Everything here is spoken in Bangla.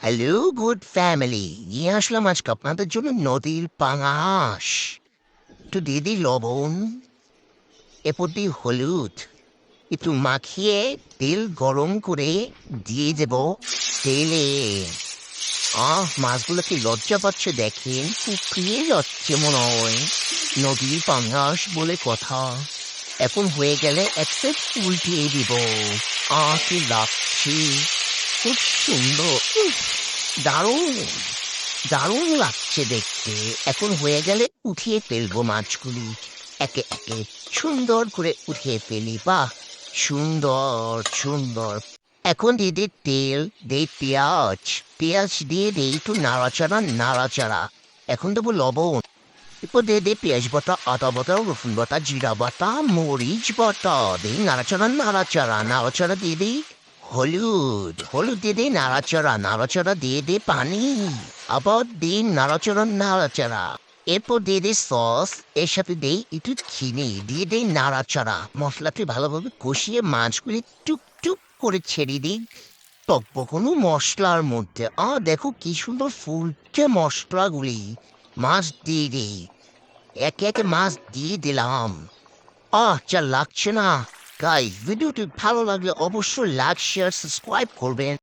হ্যালো গুড ফ্যামিলি নিয়ে আসলাম আজকে আপনাদের জন্য নদীর পাঙাশ। একটু দিয়ে দিই লবণ, এরপর দিই হলুদ। একটু মাখিয়ে তেল গরম করে দিয়ে দেব তেলে। আহ, মাছগুলো কি লজ্জা পাচ্ছে দেখেন? শুকিয়ে যাচ্ছে মনে হয়। নদীর পাঙাশ বলে কথা। এখন হয়ে গেলে একসেট উল্টিয়ে দিব। আহ, কি লাগছে। খুব সুন্দর। দারুণ। দারুণ লাগছে দেখতে। এখন হয়ে গেলে উঠিয়ে ফেলব মাছগুলি। একে একে সুন্দর করে উঠিয়ে ফেলি। বাহ, সুন্দর সুন্দর। এখন তেল পেঁয়াজ। পেঁয়াজ দিয়ে একটু নাড়াচাড়া নাড়াচাড়া। এখন দেবো লবণ। এরপর দিয়ে দিই পেঁয়াজ বাটা, আদা বাটা, রসুন বাটা, জিরা বাটা, মরিচ বাটা। দিই নাড়াচাড়া নাড়াচাড়া। নাড়াচাড়া দিয়ে দিই হলুদ হলুদ দিয়ে দিই নাড়াচাড়া, নাড়াচড়া দিয়ে দিই পানি। আবার দিই নাড়াচড়া, নাড়াচাড়া। এরপর দিয়ে দিই সস, এর সাথে দিই একটু চিনি, দিয়ে দিই নাড়াচাড়া। মশলাটি ভালোভাবে কষিয়ে মাছগুলি টুক টুক করে ছেড়ে দিই টকবকনো মশলার মধ্যে। আ, দেখো কি সুন্দর ফুলছে মশলাগুলি। মাছ দিয়ে দিই একে একে মাছ দিয়ে দিলাম। আহ যা লাগছে না। গাইজ ভিডিওটি ভালো লাগলে অবশ্যই লাইক শেয়ার সাবস্ক্রাইব করবেন